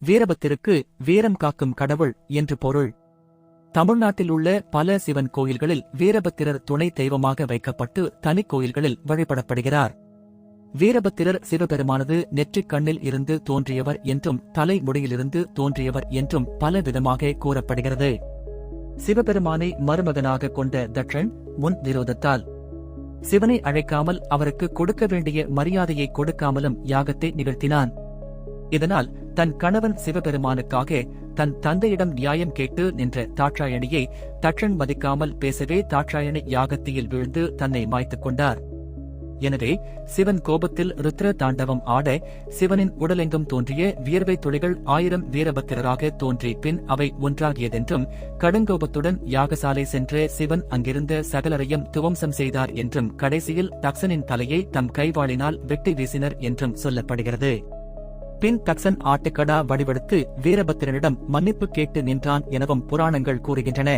வீரபத்திற்கு வீரம் காக்கும் கடவுள் என்று பொருள். தமிழ்நாட்டில் உள்ள பல சிவன் கோயில்களில் வீரபத்திரர் துணை தெய்வமாக வைக்கப்பட்டு தனிக் கோயில்களில் வழிபடப்படுகிறார். வீரபத்திரர் சிவபெருமானது நெற்றிக் கண்ணில் இருந்து தோன்றியவர் என்றும் தலைமுடியிலிருந்து தோன்றியவர் என்றும் பல விதமாக கூறப்படுகிறது. சிவபெருமானை மருமகனாக கொண்ட தட்சன் முன் விரோதத்தால். சிவனை அழைக்காமல் அவருக்கு கொடுக்க வேண்டிய மரியாதையை கொடுக்காமலும் யாகத்தை நிகழ்த்தினான். இதனால் தன் கணவன் சிவபெருமானுக்காக தன் தந்தையிடம் நியாயம் கேட்டு நின்ற தாட்சாயணியை தட்சன் மதிக்காமல் பேசவே தாட்சாயணி யாகத்தியில் விழுந்து தன்னை மாய்த்துக் கொண்டார். எனவே சிவன் கோபத்தில் ருத்ர தாண்டவம் ஆட சிவனின் உடலெங்கும் தோன்றிய வியர்வை துளிகள் ஆயிரம் வீரபத்திரராக தோன்றி பின் அவை ஒன்றாகியதென்றும் கடுங்கோபத்துடன் யாகசாலை சென்ற சிவன் அங்கிருந்த சகலரையும் துவம்சம் செய்தார் என்றும் கடைசியில் தக்சனின் தலையை தம் கைவாளினால் வெட்டி வீசினர் என்றும் சொல்லப்படுகிறது. பின் கக்சன் ஆட்டுக்கடா வடிவெடுத்து வீரபத்திரனிடம் மன்னிப்பு கேட்டு நின்றான் எனவும் புராணங்கள் கூறுகின்றன.